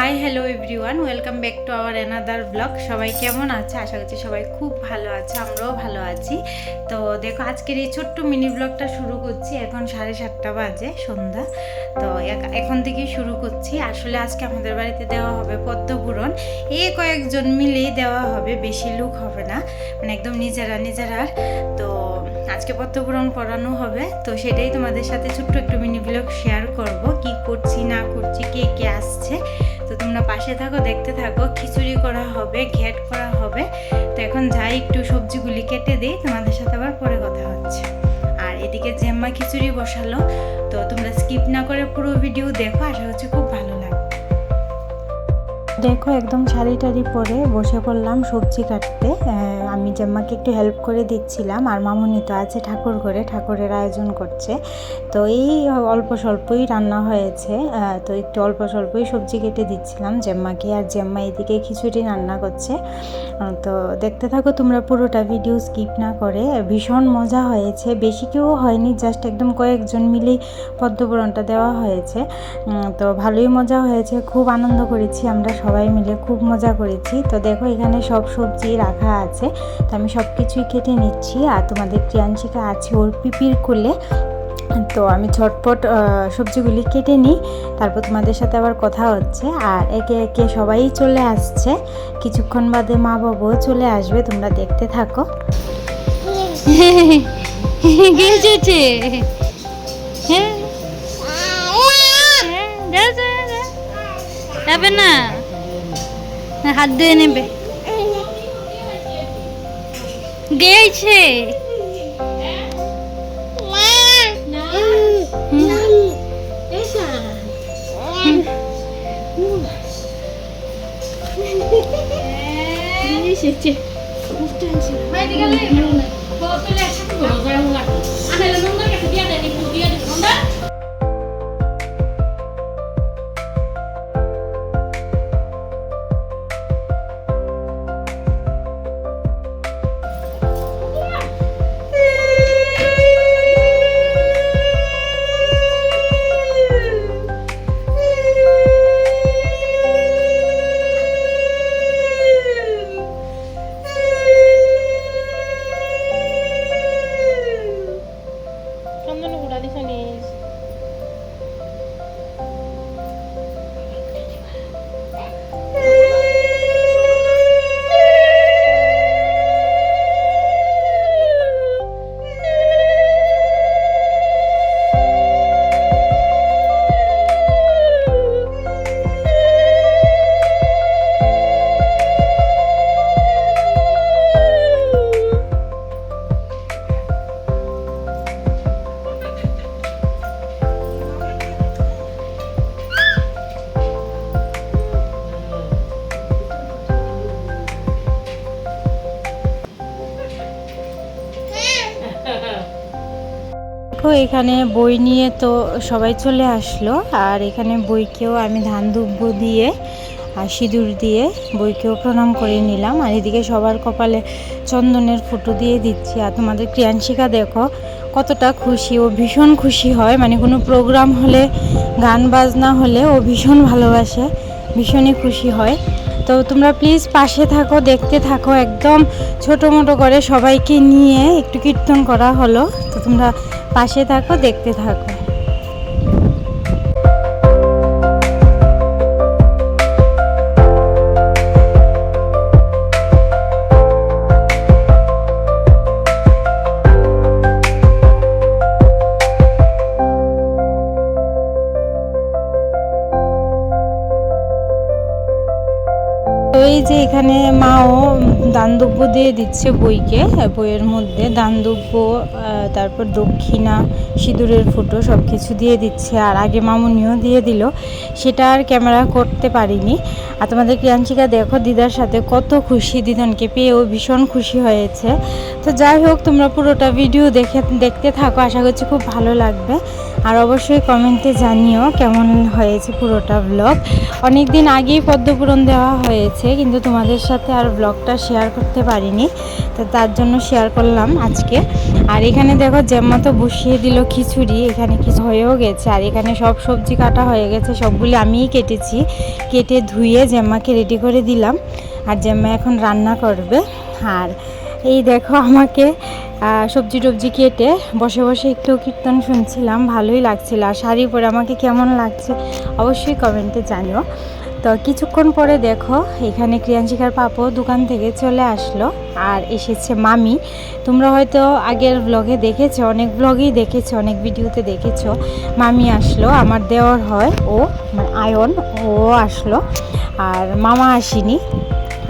Hi hello everyone welcome back to our another blog সবাই কেমন আছে? আশা করছি সবাই খুব ভালো আছে, আমরাও ভালো আছি। তো দেখো, আজকের এই ছোট্ট মিনি ব্লগটা শুরু করছি। এখন সাড়ে সাতটা বাজে, সন্ধ্যা। তো এখন থেকেই শুরু করছি। আসলে আজকে আমাদের বাড়িতে দেওয়া হবে পদ্মপূরণ এ কয়েকজন মিলেই দেওয়া হবে, বেশি লোক হবে না। মানে একদম নিজেরা নিজেরা তো আজকে পদ্মপূরণ করানো হবে। তো সেটাই তোমাদের সাথে ছোট্ট একটু মিনি ব্লগ শেয়ার করব। কি করছি, না করছি, কে কে আসছে। তোমরা পাশে থাকো, দেখতে থাকো, খিচুড়ি করা হবে, ঘ্যাট করা হবে। তো এখন যাই একটু সবজিগুলি কেটে দিই, তোমাদের সাথে আবার পরে কথা হচ্ছে। আর এদিকে জেম্মা খিচুড়ি বসালো, তো তোমরা স্কিপ না করে পুরো ভিডিও দেখো, আশা হচ্ছে খুব দেখো, একদম শাড়ি টাড়ি পরে বসে পড়লাম সবজি কাটতে। আমি জাম্মাকে একটু হেল্প করে দিচ্ছিলাম, আর মামুনি তো আছে ঠাকুর ঘরে, ঠাকুরের আয়োজন করছে। তো এই অল্প স্বল্পই রান্না হয়েছে। তো একটু অল্প স্বল্পই সবজি কেটে দিচ্ছিলাম জেম্মাকে, আর জেম্মা এদিকে খিচুড়ি রান্না করছে। তো দেখতে থাকো তোমরা পুরোটা ভিডিও স্কিপ না করে। ভীষণ মজা হয়েছে। বেশি কেউ হয়নি জাস্ট একদম কয়েকজন মিলেই পদ্মপুরণটা দেওয়া হয়েছে। তো ভালোই মজা হয়েছে। খুব আনন্দ করেছি আমরা সবাই মিলে খুব মজা করেছি। তো দেখো এখানে সব সবজি রাখা আছে। তো আমি সব কিছুই কেটে নিচ্ছি। আর তোমাদের ক্রিয়াংশিকা আছে ওর পিপির কোলে। তো আমি ঝটপট সবজিগুলি কেটে নিই। তারপর তোমাদের সাথে আবার কথা হচ্ছে। আর একে একে সবাই চলে আসছে। কিছুক্ষণ বাদে মা বাবাও চলে আসবে। তোমরা দেখতে থাকো। গেছে হ্যাঁ। হ্যাঁ। যাবে না, হাত ধুয়ে নেবে। গেছে এসেছে। Dani Feliz. দেখো এখানে বই নিয়ে তো সবাই চলে আসলো। আর এখানে বইকেও আমি ধান দুব্য দিয়ে আর সিঁদুর দিয়ে বইকেও প্রণাম করে নিলাম। আর এদিকে সবার কপালে চন্দনের ফটো দিয়ে দিচ্ছি। আর তোমাদের ক্রিয়াংশিকা দেখো, কতটা খুশি। ও ভীষণ খুশি হয়। মানে কোনো প্রোগ্রাম হলে, গান বাজনা হলে ও ভীষণ ভালোবাসে, ভীষণই খুশি হয়। তো তোমরা প্লিজ পাশে থাকো, দেখতে থাকো। একদম ছোটো মোটো করে সবাইকে নিয়ে একটু কীর্তন করা হলো। তো তোমরা পাশে থাকো দেখতে থাকো। তো এই যে এখানে মাও দানদ্রব্য দিয়ে দিচ্ছে বইকে বইয়ের মধ্যে। দানদ্রব্য আহ, তারপর দক্ষিণা সিঁদুরের ফটো সব কিছু দিয়ে দিচ্ছে। আর আগে মামুনিও দিয়ে দিল। সেটা আর ক্যামেরা করতে পারিনি। আর তোমাদের ক্রিয়াংশিকা দেখো দিদার সাথে কত খুশি। দিদনকে পেয়েও ভীষণ খুশি হয়েছে। তো যাই হোক তোমরা পুরোটা ভিডিও দেখে দেখতে থাকো। আশা করছি খুব ভালো লাগবে। আর অবশ্যই কমেন্টে জানিও কেমন হয়েছে পুরোটা ব্লগ অনেক দিন আগেই পদ্মপূরণ দেওয়া হয়েছে, কিন্তু তোমাদের সাথে আর ব্লগটা শেয়ার করতে পারিনি, তো তার জন্য শেয়ার করলাম আজকে। আর এখানে দেখো তো বসিয়ে দিল খিচুড়ি, এখানে কিছু হয়েও গেছে। আর এখানে সব সবজি কাটা হয়ে গেছে, সবগুলি আমিই কেটেছি। কেটে ধুয়ে জেম্মাকে রেডি করে দিলাম, আর জেম্মা এখন রান্না করবে। আর এই দেখো আমাকে সবজি টবজি কেটে বসে বসে একটু কীর্তন শুনছিলাম, ভালোই লাগছিল। আর শাড়ি পরে আমাকে কেমন লাগছে অবশ্যই কমেন্টে জানিও। তো কিছুক্ষণ পরে দেখো, এখানে ক্রিয়াঞ্চিকার পাপো দোকান থেকে চলে আসলো আর এসেছে মামি। তোমরা হয়তো আগের ব্লগে দেখেছ, অনেক ব্লগেই দেখেছ, অনেক ভিডিওতে দেখেছ। মামি আসলো, আমার দেওর হয়, ও, আয়ন, ও আসলো। আর মামা আসেনি।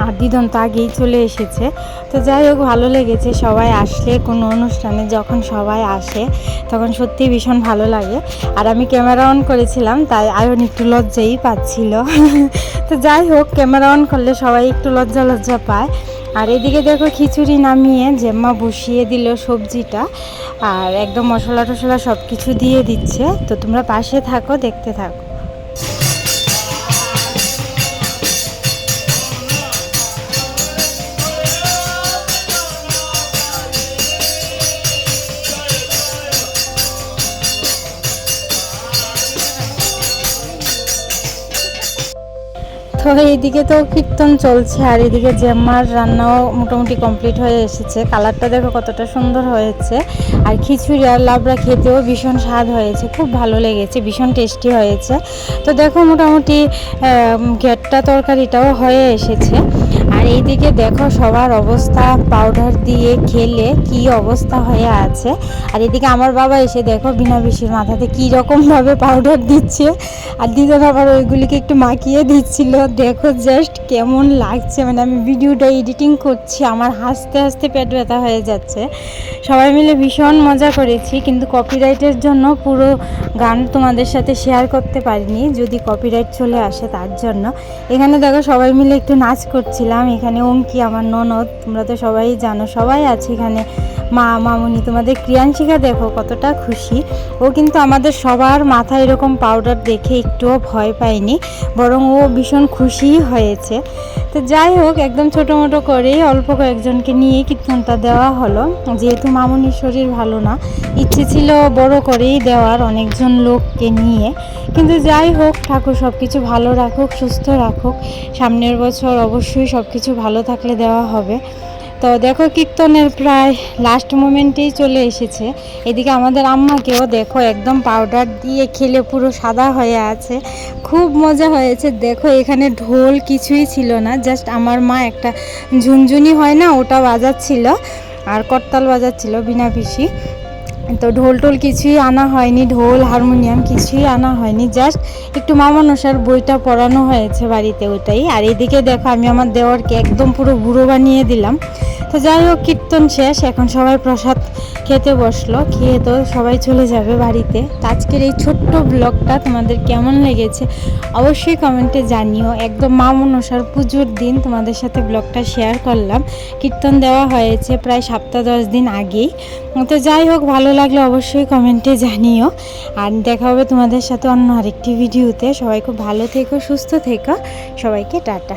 আর দিদন তো আগেই চলে এসেছে। তো যাই হোক, ভালো লেগেছে সবাই আসলে কোনো অনুষ্ঠানে যখন সবাই আসে তখন সত্যি ভীষণ ভালো লাগে। আর আমি ক্যামেরা অন করেছিলাম, তাই আয়ন একটু লজ্জাই পাচ্ছিল। তো যাই হোক, ক্যামেরা অন করলে সবাই একটু লজ্জা লজ্জা পায়। আর এদিকে দেখো খিচুড়ি নামিয়ে জেম্মা বসিয়ে দিল সবজিটা। আর একদম মশলা টশলা সব কিছু দিয়ে দিচ্ছে। তো তোমরা পাশে থাকো, দেখতে থাকো। তো এইদিকে তো কীর্তন চলছে আর এদিকে জেম্মার রান্নাও মোটামুটি কমপ্লিট হয়ে এসেছে। কালারটা দেখো কতটা সুন্দর হয়েছে। আর খিচুড়ি আর লাবড়া খেতেও ভীষণ স্বাদ হয়েছে, খুব ভালো লেগেছে, ভীষণ টেস্টি হয়েছে। তো দেখো মোটামুটি ঘেটটা তরকারিটাও হয়ে এসেছে। আর এইদিকে দেখো সবার অবস্থা পাউডার দিয়ে খেলে কি অবস্থা হয়ে আছে। আর এদিকে আমার বাবা এসে দেখো বিনা বিশির মাথাতে কী রকমভাবে পাউডার দিচ্ছে। আর দিদন আবার ওইগুলিকে একটু মাখিয়ে দিচ্ছিল। দেখো জাস্ট কেমন লাগছে। মানে আমি ভিডিওটা এডিটিং করছি, আমার হাসতে হাসতে পেট ব্যথা হয়ে যাচ্ছে। সবাই মিলে ভীষণ মজা করেছি, কিন্তু কপিরাইটের জন্য পুরো গান তোমাদের সাথে শেয়ার করতে পারিনি, যদি কপিরাইট চলে আসে তার জন্য। এখানে দেখো সবাই মিলে একটু নাচ করছিলাম। এখানে অঙ্কি আমার ননদ তোমরা তো সবাই জানো সবাই আছে এখানে। মা, মামুনি, তোমাদের ক্রিয়াংশিকা দেখো, কতটা খুশি। ও কিন্তু আমাদের সবার মাথায় এরকম পাউডার দেখে একটুও ভয় পায়নি, বরং ও ভীষণ খুশিই হয়েছে। তো যাই হোক, একদম ছোটো মোটো করেই অল্প কয়েকজনকে নিয়ে কীর্তনটা দেওয়া হলো। যেহেতু মামুনির শরীর ভালো না, ইচ্ছে ছিল বড় করেই দেওয়ার অনেকজন লোককে নিয়ে। কিন্তু যাই হোক, ঠাকুর সব কিছু ভালো রাখুক, সুস্থ রাখুক। সামনের বছর অবশ্যই সব কিছু ভালো থাকলে দেওয়া হবে। তো দেখো কীর্তনের প্রায় লাস্ট মোমেন্টেই চলে এসেছে। এদিকে আমাদের আম্মাকেও দেখো একদম পাউডার দিয়ে খেলে পুরো সাদা হয়ে আছে। খুব মজা হয়েছে। দেখো এখানে ঢোল কিছুই ছিল না জাস্ট আমার মা একটা ঝুনঝুনি হয় না, ওটা বাজাচ্ছিল, আর করতাল বাজাচ্ছিল বিনা পিসি। তো ঢোল টোল কিছুই আনা হয়নি, ঢোল, হারমোনিয়াম কিছুই আনা হয়নি জাস্ট একটু মামানসার বইটা পড়ানো হয়েছে বাড়িতে ওটাই। আর এদিকে দেখো আমি আমার দেওয়ারকে একদম পুরো গুঁড়ো বানিয়ে দিলাম। তো যাই হোক, কীর্তন শেষ। এখন সবাই প্রসাদ খেতে বসল। খেয়ে তো সবাই চলে যাবে বাড়িতে। আজকের এই ছোট্ট ব্লগটা তোমাদের কেমন লেগেছে অবশ্যই কমেন্টে জানিও। একদম মা মনসার পুজোর দিন তোমাদের সাথে ব্লগটা শেয়ার করলাম। কীর্তন দেওয়া হয়েছে প্রায় সপ্তাহ দশ দিন আগেই। তো যাই হোক, ভালো লাগলে অবশ্যই কমেন্টে জানিও। আর দেখা হবে তোমাদের সাথে অন্য আরেকটি ভিডিওতে। সবাই খুব ভালো থেকো, সুস্থ থেকো। সবাইকে টাটা।